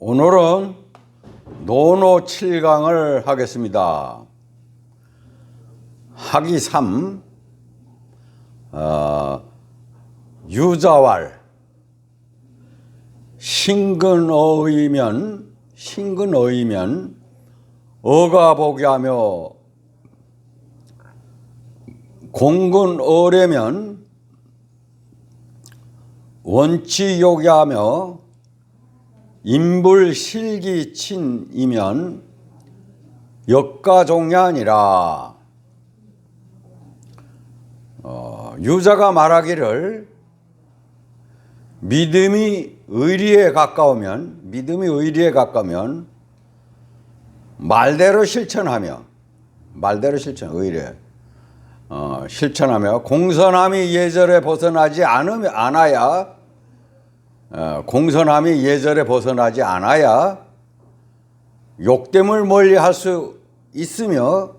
오늘은 노노 7강을 하겠습니다. 학이 3, 어, 유자왈, 신근어이면, 신근어이면, 어가보게 하며, 공근어래면, 원치요게 하며, 인불실기친이면 역가종이 아니라 어, 유자가 말하기를 믿음이 의리에 가까우면 믿음이 의리에 가까우면 말대로 실천하며 말대로 실천 의리에 어, 실천하며 공선함이 예절에 벗어나지 않으면 않아야 어, 공선함이 예절에 벗어나지 않아야 욕됨을 멀리 할 수 있으며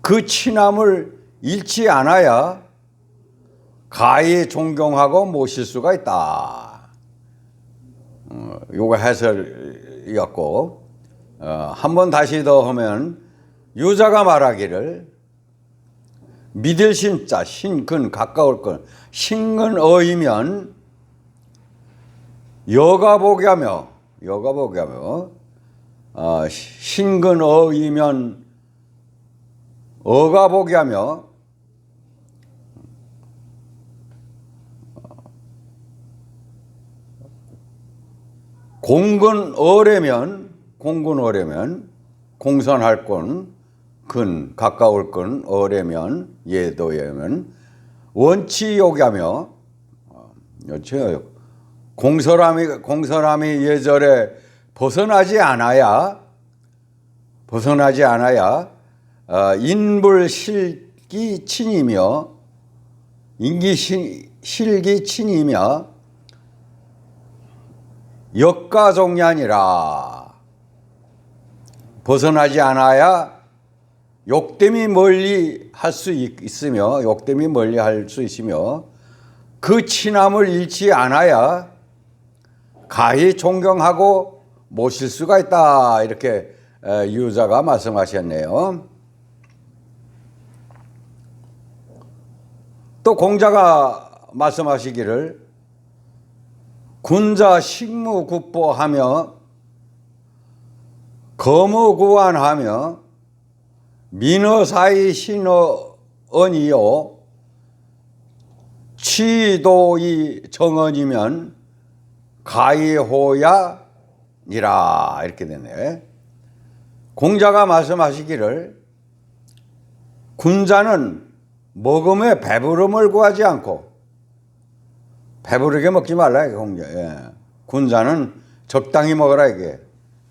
그 친함을 잃지 않아야 가히 존경하고 모실 수가 있다. 어, 요거 해설이었고 어, 한번 다시 더 하면 유자가 말하기를 믿을 신자 신근 가까울 건 신근 어이면 여가보게 하며 여가보게 하며 어, 신근 어이면 어가보게 하며 공근 어래면 공근 어래면 공선할 건 근 가까울 건 어래면 예도예면 원치 요기하며 어, 여치요 공설함이 공설함이 예절에 벗어나지 않아야 벗어나지 않아야 어, 인불실기 친이며 인기 실기 친이며 역가종이 아니라 벗어나지 않아야 욕됨이 멀리 할 수 있으며 욕됨이 멀리 할 수 있으며 그 친함을 잃지 않아야 가히 존경하고 모실 수가 있다 이렇게 유자가 말씀하셨네요. 또 공자가 말씀하시기를 군자 식무국보하며 거무구안하며 민어사이 신어언이요 취도이 정언이면 가이호야니라 이렇게 되네. 공자가 말씀하시기를 군자는 먹음에 배부름을 구하지 않고 배부르게 먹지 말라 이게 공자. 예. 군자는 적당히 먹어라 이게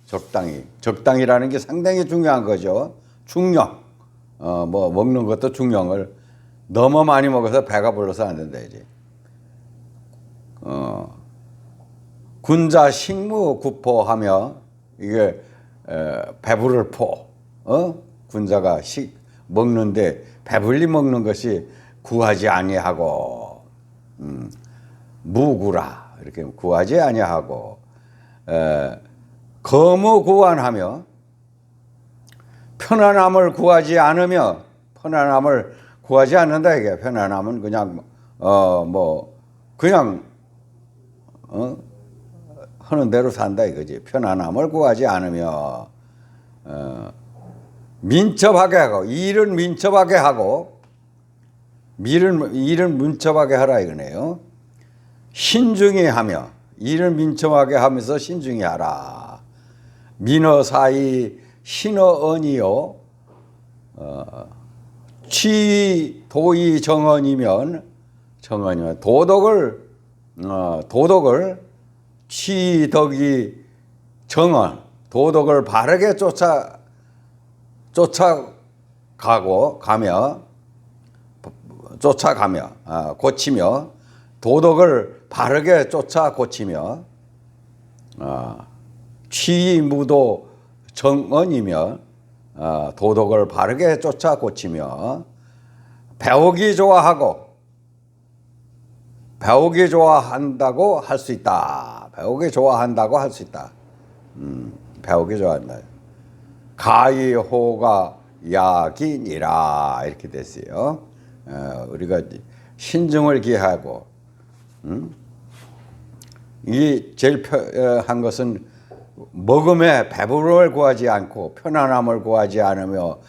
적당히 적당이라는 게 상당히 중요한 거죠. 중력. 어뭐 먹는 것도 중력을 너무 많이 먹어서 배가 불러서 안 된다 이제. 어 군자 식무 구포하며 이게 에, 배부를 포. 어 군자가 식 먹는데 배불리 먹는 것이 구하지 아니하고 음, 무구라 이렇게 구하지 아니하고 에, 거무 구안하며 편안함을 구하지 않으며 편안함을 구하지 않는다 이게 편안함은 그냥 어 뭐 그냥 어 하는 대로 산다 이거지. 편안함을 구하지 않으며 어 민첩하게 하고 일은 민첩하게 하고 일은 일은 민첩하게 하라 이거네요. 신중히 하며 일은 민첩하게 하면서 신중히 하라. 민어 사이 신어 언이요 어, 취 도의 정언이면 정언이면 도덕을 어, 도덕을 취덕이 정언 도덕을 바르게 쫓아 쫓아가고 가며 쫓아가며 아, 고치며 도덕을 바르게 쫓아 고치며 아, 취무도 정언이며 어, 도덕을 바르게 쫓아 고치며 배우기 좋아하고 배우기 좋아한다고 할 수 있다. 배우기 좋아한다고 할 수 있다. 음, 배우기 좋아한다. 가이호가 야긴이라 이렇게 됐어요. 어, 우리가 신중을 기하고 음? 이 제일 편한 것은 먹음에 배부름을 구하지 않고 편안함을 구하지 않으며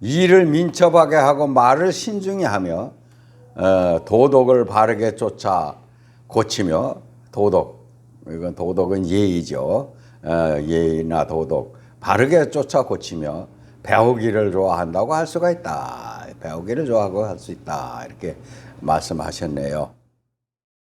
일을 민첩하게 하고 말을 신중히 하며 어, 도덕을 바르게 쫓아 고치며 도덕 이건 도덕은 예의죠. 어, 예의나 도덕 바르게 쫓아 고치며 배우기를 좋아한다고 할 수가 있다. 배우기를 좋아하고 할 수 있다. 이렇게 말씀하셨네요.